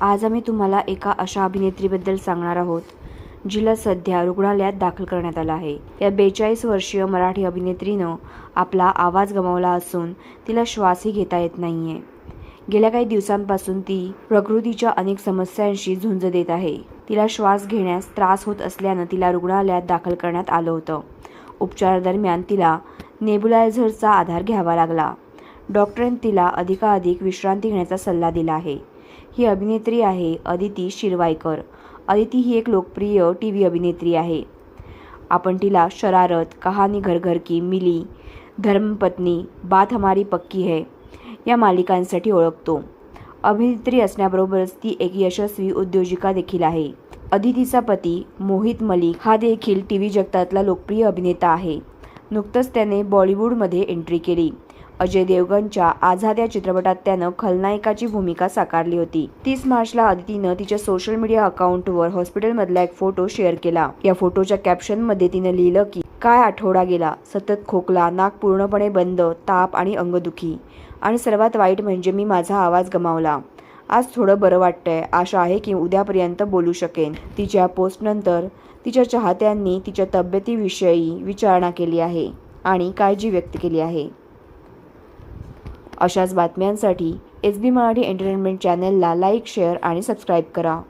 आज आम्ही तुम्हाला एका अशा अभिनेत्रीबद्दल सांगणार आहोत जिला सध्या रुग्णालयात दाखल करण्यात आलं आहे. या बेचाळीस वर्षीय मराठी अभिनेत्रीनं आपला आवाज गमावला असून तिला श्वासही घेता येत नाही आहे गेल्या काही दिवसांपासून ती प्रकृतीच्या अनेक समस्यांशी झुंज देत आहे. तिला श्वास घेण्यास त्रास होत असल्यानं तिला रुग्णालयात दाखल करण्यात आलं होतं. उपचारादरम्यान तिला नेबुलायझरचा आधार घ्यावा लागला. डॉक्टरांनी तिला अधिकाधिक विश्रांती घेण्याचा सल्ला दिला आहे. ही अभिनेत्री आहे अदिती शिरवायकर. अदिती ही एक लोकप्रिय टी व्ही अभिनेत्री आहे. आपण तिला शरारत कहाणी घर घर की मिली धर्मपत्नी बात हमारी पक्की है या मालिकांसाठी ओळखतो. अभिनेत्री असण्याबरोबरच ती एक यशस्वी उद्योजिका देखील आहे. अदितीचा पती मोहित मलिक हा देखील टी व्ही जगतातला लोकप्रिय अभिनेता आहे. नुकतंच त्याने बॉलिवूडमध्ये एंट्री केली. अजय देवगनच्या आझाद या चित्रपटात त्यानं खलनायकाची भूमिका साकारली होती. तीस मार्चला अदितीनं तिच्या सोशल मीडिया अकाउंटवर हॉस्पिटलमधला एक फोटो शेअर केला. या फोटोच्या कॅप्शनमध्ये तिनं लिहिलं की काय आठवडा गेला. सतत खोकला नाक पूर्णपणे बंद ताप आणि अंगदुखी. आणि सर्वात वाईट म्हणजे मी माझा आवाज गमावला. आज थोडं बरं वाटतंय. आशा आहे की उद्यापर्यंत बोलू शकेन. तिच्या पोस्टनंतर तिच्या चाहत्यांनी तिच्या तब्येतीविषयी विचारणा केली आहे आणि काळजी व्यक्त केली आहे. अशाच बातम्यांसाठी एस बी मराठी एंटरटेनमेंट चॅनलला लाईक शेअर आणि सबस्क्राईब करा.